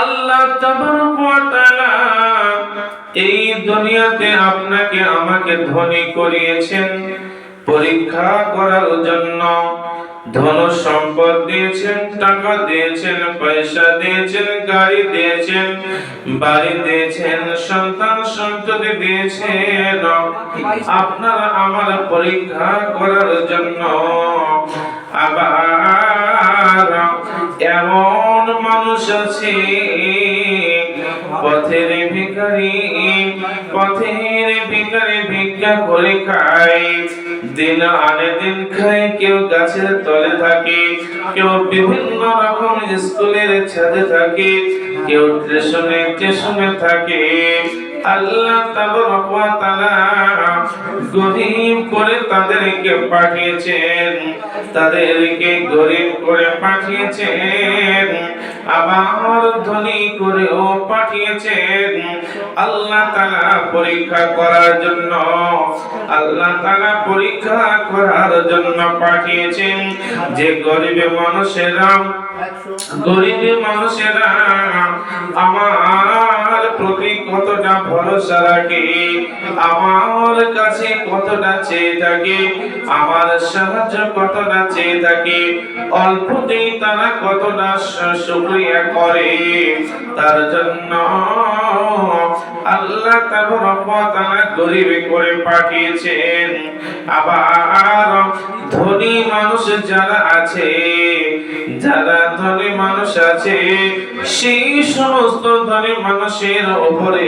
আল্লাহ এই দুনিয়াতে আপনাকে আমাকে ধনী করিয়েছেন, পরীক্ষা করার জন্য ধন সম্পদ দিয়েছেন, টাকা দিয়েছেন, পয়সা দিয়েছেন, গাড়ি দিয়েছেন, বাড়ি দিয়েছেন, সন্তান সন্ততি দিয়েছেন। আপনারা আমার পরীক্ষা করার জন্য আবার এমন মানুষ আছে, পথের ভিখারি পথের ভিখারি ভিক্ষা করে খায়। দিন আনে দিন খায়, কেউ গাছের তলে থাকে, কেউ বিভিন্ন রকম স্কুলের ছাদে থাকে, কেউ স্টেশনে স্টেশনে থাকে। আল্লাহ তাবারক ওয়া তাআলা গরিব করে তাদেরকে পাঠিয়েছেন, তাদেরকে গরিব করে পাঠিয়েছেন, আবার ধনী করেও পাঠিয়েছেন। আল্লাহ তাআলা পরীক্ষা করার জন্য, আল্লাহ তাআলা পরীক্ষা করার জন্য পাঠিয়েছেন যে গরিব মানুষেরা গরিব মানুষেরা আমার কতটা ভরসা রাখে? আমার কাছে কতটা চেয়ে থাকে? আমার সাহায্য কতটা চেয়ে থাকে? অল্পতেই তারা কতটা শুক্রিয়া করে। তার জন্য আল্লাহ তারা গরিব করে পাঠিয়েছেন। আবার ধনী মানুষ যারা আছে, যারা ধনী মানুষ আছে, সেই সমস্ত ধনী মানুষের উপরে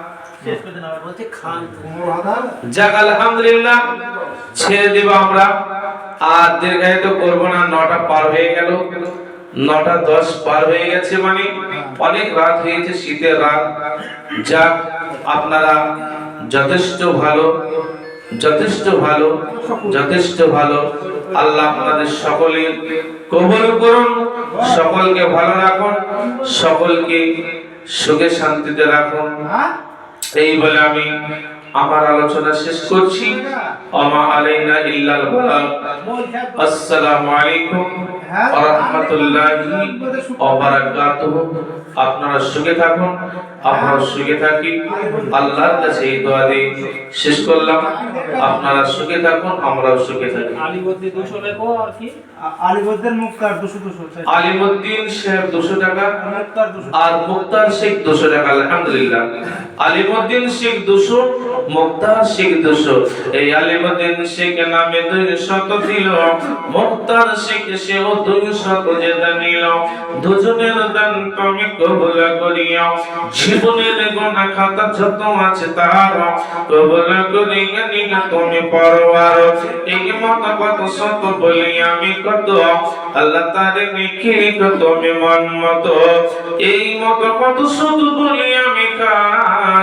আলহামদুলিল্লাহ, ছেড়ে দেব আমরা। আর দীর্ঘায়িত করব না, নটা পার হয়ে গেল। নটা দশ পার হয়ে গেছে মানে অনেক রাত হয়েছে শীতের রাত। যাক, আপনারা যথেষ্ট ভালো যথেষ্ট ভালো যথেষ্ট ভালো। আল্লাহ আপনাদের সকলে কবুল করুন, সকলকে ভালো রাখুন, সকলকে সুখে শান্তিতে রাখুন। এই বলে আমি আমার আলোচনা শেষ করছি। আমা আলাইনা ইল্লাল বালাগ আসসালামু আলাইকুম ওয়া রাহমাতুল্লাহি ওয়া বারাকাতুহু আপনারা সুখে থাকুন আমরা সুখে থাকি। আল্লাহর কাছে এই দোয়া দিয়ে শেষ করলাম। আপনারা সুখে থাকুন আমরাও সুখে থাকি। আলিবদ্দি দুশো লেখো আর কি? আলিবদ্দের মুক্তার দুশো দুশো আলিমউদ্দিন সাহেব 200 টাকা। আর মুক্তার শেখ দুশো টাকা আলহামদুলিল্লাহ। আলিমুদ্দিন শেখ দুশো মুক্তার শেখ দুশো। এই আলিমুদ্দিন শেখ নামে দুই শত দিল। মুক্তার শেখ সেও দুই শত যেটা নিল। দুজনের দান তুমি কবুল করিও। জীবনের গোনা খাতা যত আছে তার কবুল করিয়া নিলে তুমি পরবার এই মত কত শত বলি আমি কত। আল্লাহ তারে নিখিল তুমি মন মতো। এই মত কত শুধু বলি আমি কাস